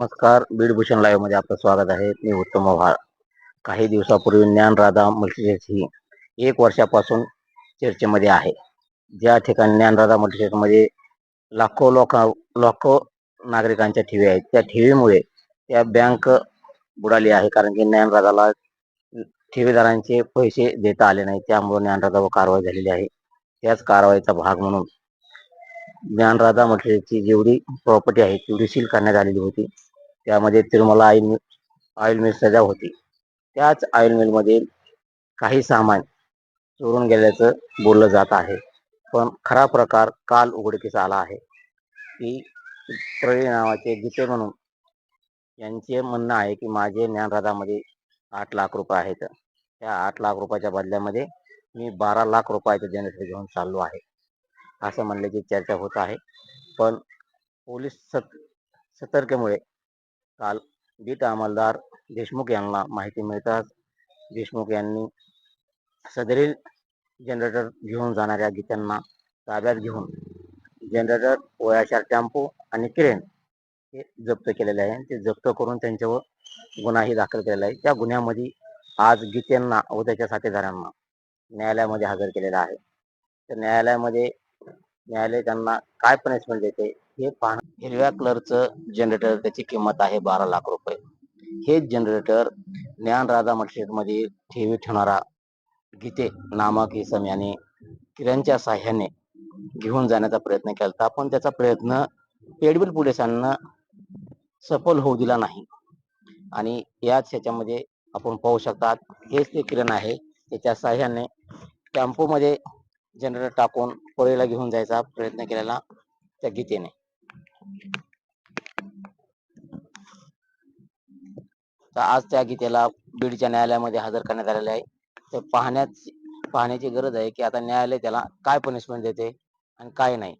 नमस्कार. बीडभूषण लाईव्हमध्ये आपलं स्वागत आहे. मी उत्तम व्हाळ काही दिवसापूर्वी ज्ञानराधा मल्टीसेक्स ही एक वर्षापासून चर्चेमध्ये आहे. ज्या ठिकाणी ज्ञानराधा मल्टीसेक्समध्ये लाखो लोक लाखो नागरिकांच्या ठेवी आहेत. त्या ठेवीमुळे त्या बँक बुडाली आहे. कारण की ज्ञानराधाला ठेवीदारांचे पैसे देता आले नाही. त्यामुळे ज्ञानराधावर कारवाई झालेली आहे. त्याच कारवाईचा भाग म्हणून ज्ञानराधा मटेरियलची जेवढी प्रॉपर्टी आहे तेवढी सील करण्यात आलेली होती. त्यामध्ये तिरुमला ऑइल ऑइल मिल सजा होती. त्याच ऑइल मिलमध्ये काही सामान चोरून गेल्याचं बोललं जात आहे. पण खरा प्रकार काल उघडकीस आला आहे. की प्रवीण नावाचे गीते म्हणून यांचे म्हणणं आहे की माझे ज्ञानराधामध्ये आठ लाख रुपये आहेत. त्या आठ लाख रुपयाच्या बदल्यामध्ये मी बारा लाख रुपयाचं जनरेटर घेऊन चाललो आहे. असं म्हणल्याची चर्चा होत आहे. पण पोलीस सत सतर्केमुळे काल बीट अंमलदार देशमुख यांना माहिती मिळताच देशमुख यांनी सदरील जनरेटर घेऊन जाणाऱ्या गीतांना ताब्यात घेऊन जनरेटर ओयाचार टेम्पो आणि क्रेन हे जप्त केलेले आहे. ते जप्त करून त्यांच्यावर गुन्हाही दाखल केलेला आहे. त्या गुन्ह्यामध्ये आज गीतेंना व त्याच्या साथीदारांना न्यायालयामध्ये हजर केलेला आहे. तर न्यायालयामध्ये न्यायालय त्यांना काय पनिशमेंट देते हे पाहणं हिरव्या कलरचं जनरेटर त्याची किंमत आहे बारा लाख रुपये. हे जनरेटर ज्ञानराधा मध्ये ठेवी ठेवणारा गीते नामक इसम याने किरणच्या साह्याने घेऊन जाण्याचा प्रयत्न केला पण त्याचा प्रयत्न पेडबिल पोलिसांना सफल होऊ दिला नाही. आणि याच ह्याच्यामध्ये आपण पाहू शकतात हेच ते किरण आहे. त्याच्या साह्याने टॅम्पोमध्ये जनरेटर टाकून पळीला घेऊन जायचा प्रयत्न केलेला त्या गीतेने. तर आज त्या गीतेला बीडच्या न्यायालयामध्ये हजर करण्यात आलेले आहे. तर पाहण्यात पाहण्याची गरज आहे की आता न्यायालय त्याला काय पनिशमेंट देते आणि काय नाही.